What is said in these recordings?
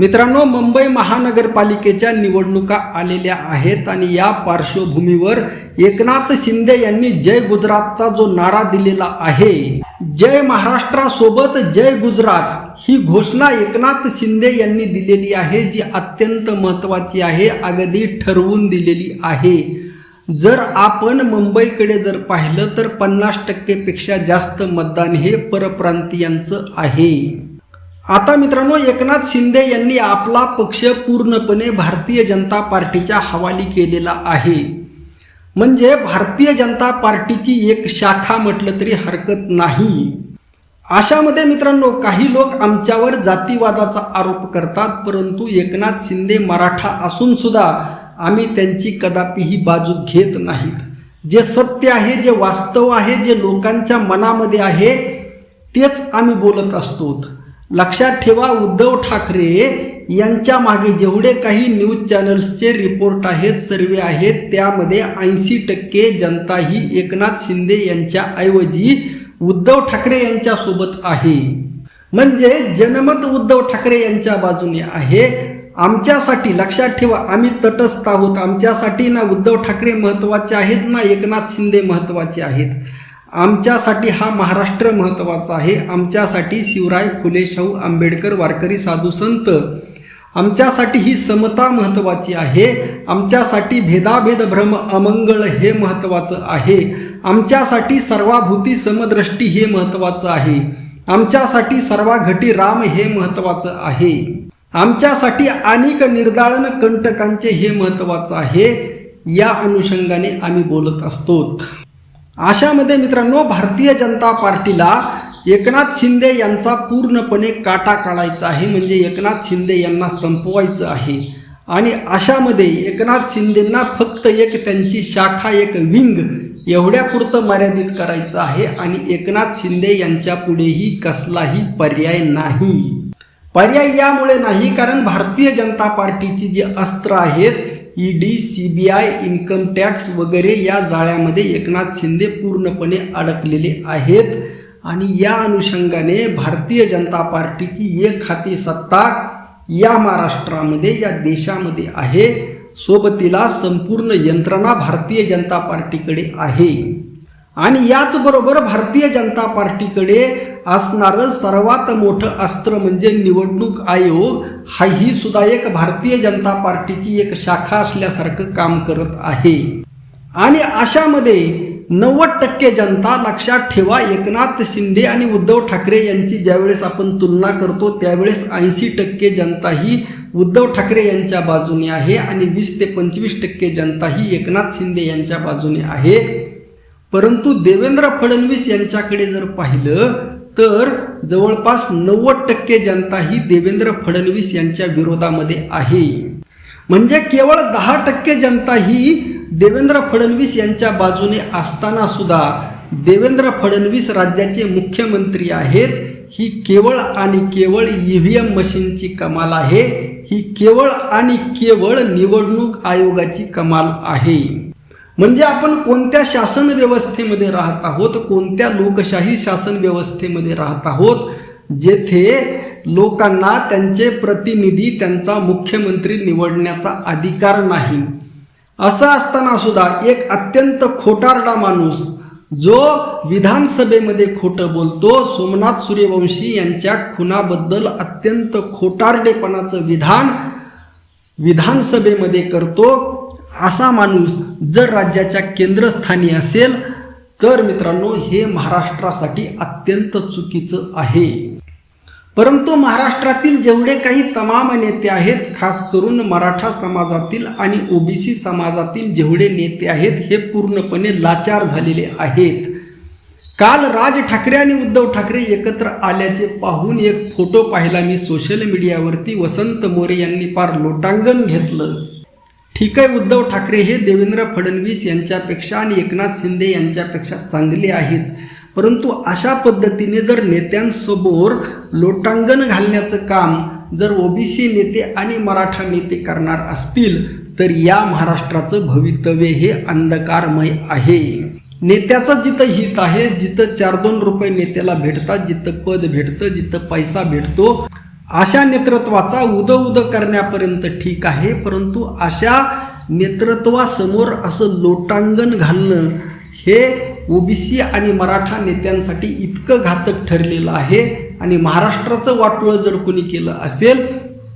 मित्रांनो मुंबई महानगरपालिकेच्या निवडणुका आलेल्या आहेत आणि या पार्श्वभूमीवर एकनाथ शिंदे यांनी जय गुजरातचा जो नारा दिलेला आहे जय महाराष्ट्रासोबत जय गुजरात ही घोषणा एकनाथ शिंदे यांनी दिलेली आहे जी अत्यंत महत्वाची आहे अगदी ठरवून दिलेली आहे. जर आपण मुंबईकडे जर पाहिलं तर पन्नास टक्केपेक्षा जास्त मतदान हे परप्रांतीयांचं आहे. आता मित्रांनो एकनाथ शिंदे यांनी आपला पक्ष पूर्णपणे भारतीय जनता पार्टीच्या हवाली केलेला आहे. म्हणजे भारतीय जनता पार्टीची एक शाखा म्हटलं तरी हरकत नाही. अशामध्ये मित्रांनो काही लोक आमच्यावर जातीवादाचा आरोप करतात परंतु एकनाथ शिंदे मराठा असून सुद्धा आम्ही त्यांची कदापिही बाजू घेत नाहीत. जे सत्य आहे जे वास्तव आहे जे लोकांच्या मनामध्ये आहे तेच आम्ही बोलत असतो लक्षात ठेवा उद्धव ठाकरे यांच्या मागे जेवढे काही न्यूज चॅनल्सचे रिपोर्ट आहेत सर्वे आहेत त्यामध्ये ऐंशी टक्के जनता ही एकनाथ शिंदे यांच्या ऐवजी उद्धव ठाकरे यांच्या सोबत आहे. म्हणजे जनमत उद्धव ठाकरे यांच्या बाजूने आहे. आमच्यासाठी लक्षात ठेवा आम्ही तटस्थ आहोत. आमच्यासाठी ना उद्धव ठाकरे महत्त्वाचे आहेत ना एकनाथ शिंदे महत्त्वाचे आहेत. आमच्यासाठी हा महाराष्ट्र महत्त्वाचा आहे. आमच्यासाठी शिवराय फुले शाहू आंबेडकर वारकरी साधू संत. आमच्यासाठी ही समता महत्त्वाची आहे. आमच्यासाठी भेदाभेद भ्रम अमंगळ हे महत्त्वाचं आहे. आमच्यासाठी सर्वाभूती समदृष्टी हे महत्त्वाचं आहे. आमच्यासाठी सर्वाघटी राम हे महत्त्वाचं आहे. आमच्यासाठी अनेक निर्दाळन कंटकांचे हे महत्त्वाचं आहे. या अनुषंगाने आम्ही बोलत असतो अशामध्ये मित्रांनो भारतीय जनता पार्टीला एकनाथ शिंदे यांचा पूर्णपणे काटा काढायचा आहे. म्हणजे एकनाथ शिंदे यांना संपवायचं आहे. आणि अशामध्ये एकनाथ शिंदेंना फक्त एक त्यांची शाखा एक विंग एवढ्यापुरतं मर्यादित करायचं आहे. आणि एकनाथ शिंदे यांच्या पुढेही कसलाही पर्याय नाही. पर्याय यामुळे नाही कारण भारतीय जनता पार्टीची जी अस्त्र आहेत ईडी आय इन्कम टॅक्स वगैरे या जाळ्यामध्ये एकनाथ शिंदे पूर्णपणे अडकलेले आहेत. आणि या अनुषंगाने भारतीय जनता पार्टीची एक हाती सत्ता या महाराष्ट्रामध्ये या देशामध्ये आहे. सोबतीला संपूर्ण यंत्रणा भारतीय जनता पार्टीकडे आहे. आणि याचबरोबर भारतीय जनता पार्टीकडे असणारं सर्वात मोठं अस्त्र म्हणजे निवडणूक आयोग हा ही सुद्धा एक भारतीय जनता पार्टीची एक शाखा असल्यासारखं काम करत आहे. आणि अशामध्ये नव्वद टक्के जनता लक्षात ठेवा एकनाथ शिंदे आणि उद्धव ठाकरे यांची ज्यावेळेस आपण तुलना करतो त्यावेळेस ऐंशी टक्के जनता ही उद्धव ठाकरे यांच्या बाजूने आहे आणि वीस ते पंचवीस टक्के जनता ही एकनाथ शिंदे यांच्या बाजूने आहे. परंतु देवेंद्र फडणवीस यांच्याकडे जर पाहिलं तर जवळपास नव्वद टक्के जनता ही देवेंद्र फडणवीस यांच्या विरोधामध्ये आहे. म्हणजे केवळ दहा टक्के जनता ही देवेंद्र फडणवीस यांच्या बाजूने असताना सुद्धा देवेंद्र फडणवीस राज्याचे मुख्यमंत्री आहेत ही केवळ आणि केवळ ईव्हीएम मशीनची कमाल आहे ही केवळ आणि केवळ निवडणूक आयोगाची कमाल आहे. म्हणजे आपण कोणत्या शासन व्यवस्थेमध्ये राहत आहोत कोणत्या लोकशाही शासन व्यवस्थेमध्ये राहत आहोत जेथे लोकांना त्यांचे प्रतिनिधी त्यांचा मुख्यमंत्री निवडण्याचा अधिकार नाही. असं असताना सुद्धा एक अत्यंत खोटारडा माणूस जो विधानसभेमध्ये खोटं बोलतो सोमनाथ सूर्यवंशी यांच्या खुनाबद्दल अत्यंत खोटारडेपणाचं विधान विधानसभेमध्ये करतो असा माणूस जर राज्याच्या केंद्रस्थानी असेल तर मित्रांनो हे महाराष्ट्रासाठी अत्यंत चुकीचं आहे. परंतु महाराष्ट्रातील जेवढे काही तमाम नेते आहेत खास करून मराठा समाजातील आणि ओबीसी समाजातील जेवढे नेते आहेत हे पूर्णपणे लाचार झालेले आहेत. काल राज ठाकरे आणि उद्धव ठाकरे एकत्र आल्याचे पाहून एक फोटो पाहिला मी सोशल मीडियावरती. वसंत मोरे यांनी फार लोटांगण घेतलं. ठीक आहे उद्धव ठाकरे हे देवेंद्र फडणवीस यांच्यापेक्षा आणि एकनाथ शिंदे यांच्यापेक्षा चांगले आहेत. परंतु अशा पद्धतीने जर नेत्यांसमोर लोटांगण घालण्याचं काम जर ओबीसी नेते आणि मराठा नेते करणार असतील तर या महाराष्ट्राचं भवितव्य हे अंधकारमय आहे. नेत्याचं जिथं हित आहे जिथं चार दोन रुपये नेत्याला भेटतात जिथं पद भेटतं जिथं पैसा भेटतो अशा नेतृत्वाचा उद उद करण्यापर्यंत ठीक आहे परंतु अशा नेतृत्वासमोर असं लोटांगण घालणं हे ओबीसी आणि मराठा नेत्यांसाठी इतकं घातक ठरलेलं आहे. आणि महाराष्ट्राचं वाटोळं जर कोणी केलं असेल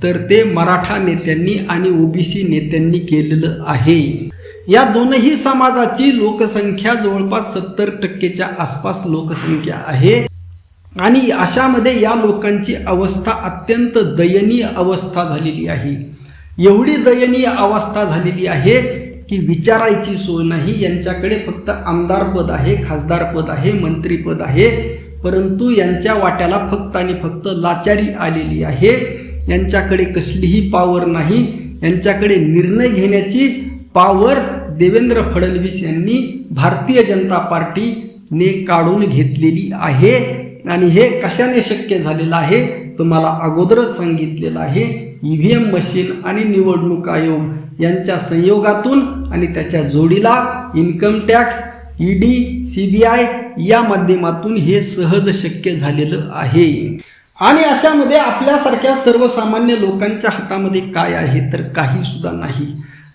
तर ते मराठा नेत्यांनी आणि ओबीसी नेत्यांनी केलेलं आहे. या दोनही समाजाची लोकसंख्या जवळपास सत्तर टक्केच्या आसपास लोकसंख्या आहे. आणि अशामध्ये या लोकांची अवस्था अत्यंत दयनीय अवस्था झालेली आहे. एवढी दयनीय अवस्था झालेली आहे की विचारायची सोय नाही. यांच्याकडे फक्त आमदारपद आहे खासदारपद आहे मंत्रीपद आहे. परंतु यांच्या वाट्याला फक्त आणि फक्त लाचारी आलेली आहे. यांच्याकडे कसलीही पावर नाही. यांच्याकडे निर्णय घेण्याची पावर देवेंद्र फडणवीस यांनी भारतीय जनता पार्टीने काढून घेतलेली आहे. आणि हे कशाने शक्य झालेलं आहे? तुम्हाला अगोदरच सांगितलेलं आहे. ईव्हीएम मशीन आणि निवडणूक आयोग यांच्या संयोगातून आणि त्याच्या जोडीला इन्कम टॅक्स ईडी आय या माध्यमातून हे सहज शक्य झालेलं आहे. आणि अशामध्ये आपल्यासारख्या सर्वसामान्य लोकांच्या हातामध्ये काय आहे? तर काही सुद्धा नाही.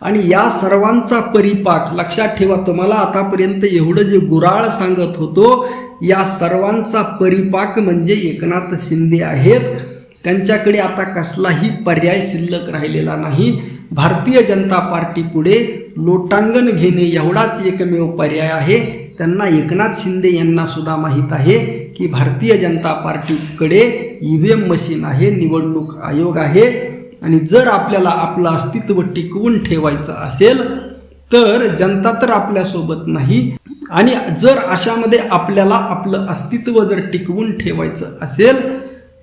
आणि या सर्वांचा परिपाक लक्षात ठेवा तुम्हाला आतापर्यंत एवढं जे गुराळ सांगत होतो या सर्वांचा परिपाक म्हणजे एकनाथ शिंदे आहेत. त्यांच्याकडे आता कसलाही पर्याय शिल्लक राहिलेला नाही. भारतीय जनता पार्टी पुढे लोटांगण घेणे एवढाच एकमेव पर्याय आहे. त्यांना एकनाथ शिंदे यांना सुद्धा माहीत आहे की भारतीय जनता पार्टीकडे ईव्हीएम मशीन आहे निवडणूक आयोग आहे. आणि जर आपल्याला आपलं अस्तित्व टिकवून ठेवायचं असेल तर जनता तर आपल्यासोबत नाही. आणि जर अशामध्ये आपल्याला आपलं अस्तित्व जर टिकवून ठेवायचं असेल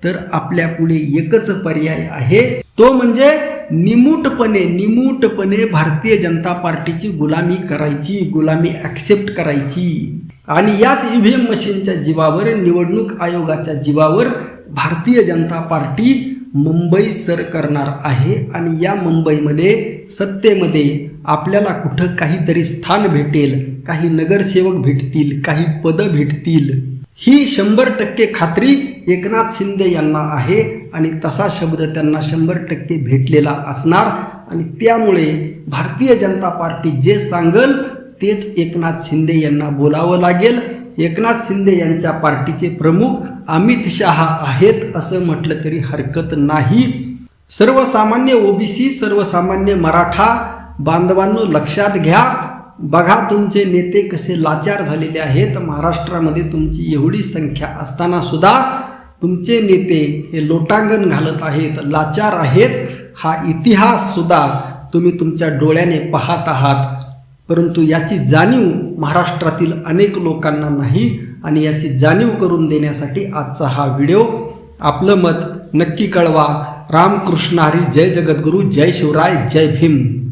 तर आपल्या पुढे एकच पर्याय आहे. तो म्हणजे निमूटपणे निमूटपणे भारतीय जनता पार्टीची गुलामी करायची गुलामी ॲक्सेप्ट करायची. आणि याच ईव्हीएम मशीनच्या जीवावर निवडणूक आयोगाच्या जीवावर भारतीय जनता पार्टी मुंबई सर करणार आहे आणि या मुंबईमध्ये सत्तेमध्ये आपल्याला कुठं काहीतरी स्थान भेटेल काही नगरसेवक भेटतील काही पदं भेटतील. ही शंभर टक्के खात्री एकनाथ शिंदे यांना आहे आणि तसा शब्द त्यांना शंभर टक्के भेटलेला असणार. आणि त्यामुळे भारतीय जनता पार्टी जे सांगल तेच एकनाथ शिंदे यांना बोलावं लागेल. एकनाथ शिंदे यांच्या पार्टीचे प्रमुख अमित शहा आहेत असं म्हटलं तरी हरकत नाही. सर्वसामान्य ओबीसी सर्वसामान्य मराठा बांधवांनो लक्षात घ्या. बघा तुमचे नेते कसे लाचार झालेले आहेत. महाराष्ट्रामध्ये तुमची एवढी संख्या असताना सुद्धा तुमचे नेते हे लोटांगण घालत आहेत लाचार आहेत. हा इतिहास सुद्धा तुम्ही तुमच्या डोळ्याने पाहत आहात. परंतु याची जाणीव महाराष्ट्रातील अनेक लोकांना नाही आणि याची जाणीव करून देण्यासाठी आजचा हा व्हिडिओ आपलं मत नक्की कळवा. रामकृष्ण हरी जय जगद्गुरू जय शिवराय जय भीम.